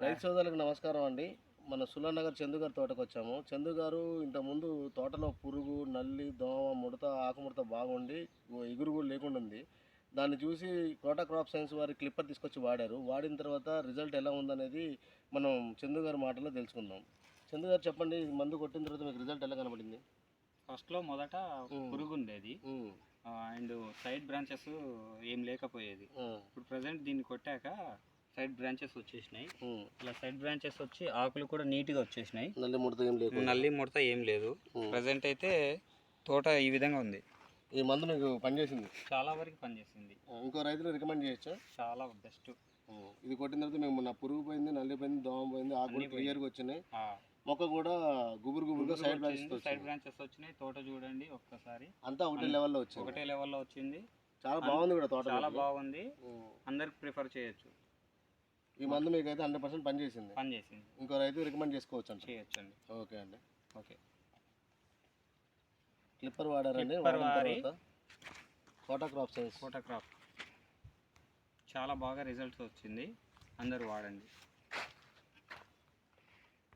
రైతు సోదరులకు నమస్కారం అండి. మన సులనగర్ చందు గారి తోటకు వచ్చాము. చందు గారు ఇంతకుముందు తోటలో పురుగు నల్లి దోమ ముడత ఆకుముడత బాగుండి ఎగురు కూడా లేకుండా ఉంది. దాన్ని చూసి కోటా క్రాప్ సైన్స్ వారి క్లిప్పర్ తీసుకొచ్చి వాడారు. వాడిన తర్వాత రిజల్ట్ ఎలా ఉందనేది మనం చందు గారి మాటలో తెలుసుకుందాం. చందు గారు చెప్పండి మందు కొట్టిన తర్వాత మీకు రిజల్ట్ ఎలా కనబడింది? ఫస్ట్లో మొదట. పురుగు ఉండేది. అండ్ సైడ్ బ్రాంచెస్ ఏం లేకపోయేది. ఇప్పుడు ప్రజెంట్ దీన్ని కొట్టాక సైడ్ బ్రాంచెస్ వచ్చేసినాయి. ఇలా సైడ్ బ్రాంచెస్ వచ్చి ఆకులు కూడా నీట్గా వచ్చేసినాయి. నల్లి ముడత ఏం లేకుండా. నల్లి ముడత ఏం లేదు. ప్రజెంట్ అయితే తోట ఈ విధంగా ఉంది. ఈ మందు మీకు పనిచేసింది? చాలా వరకు పనిచేసింది. ఇంకో రైతులు రికమెండ్ చేయొచ్చా? చాలా బెస్ట్. ఇది కొట్టిన తర్వాత మేము మొన్న పురుగు పోయింది నల్లి పోయింది దోమ పోయింది ఆకు అన్నీ పోయింది. క్లియర్గా వచ్చినాయి. మొక్క కూడా గుబురు గుబురుగా సైడ్ బ్రాంచెస్ సైడ్ బ్రాంచెస్ వచ్చినాయి. తోట చూడండి ఒక్కసారి. అంతా ఒకటే లెవెల్లో వచ్చింది. ఒకటే లెవెల్లో వచ్చింది. చాలా బాగుంది కూడా తోట చాలా బాగుంది. అందరికి ప్రిఫర్ చేయొచ్చు. ఈ మందు మీకు అయితే హండ్రెడ్ పర్సెంట్ పనిచేసింది పనిచేసింది ఇంకో రైతు రికమెండ్ చేసుకోవచ్చు అంట చేయొచ్చు అండి ఓకే అండి. ఓకే. క్లిప్పర్ వాడారండి. Clipper వాడిన వాడి- తర్వాత కోటా క్రాప్ సైన్స్ చాలా బాగా రిజల్ట్స్ వచ్చింది. అందరూ వాడండి.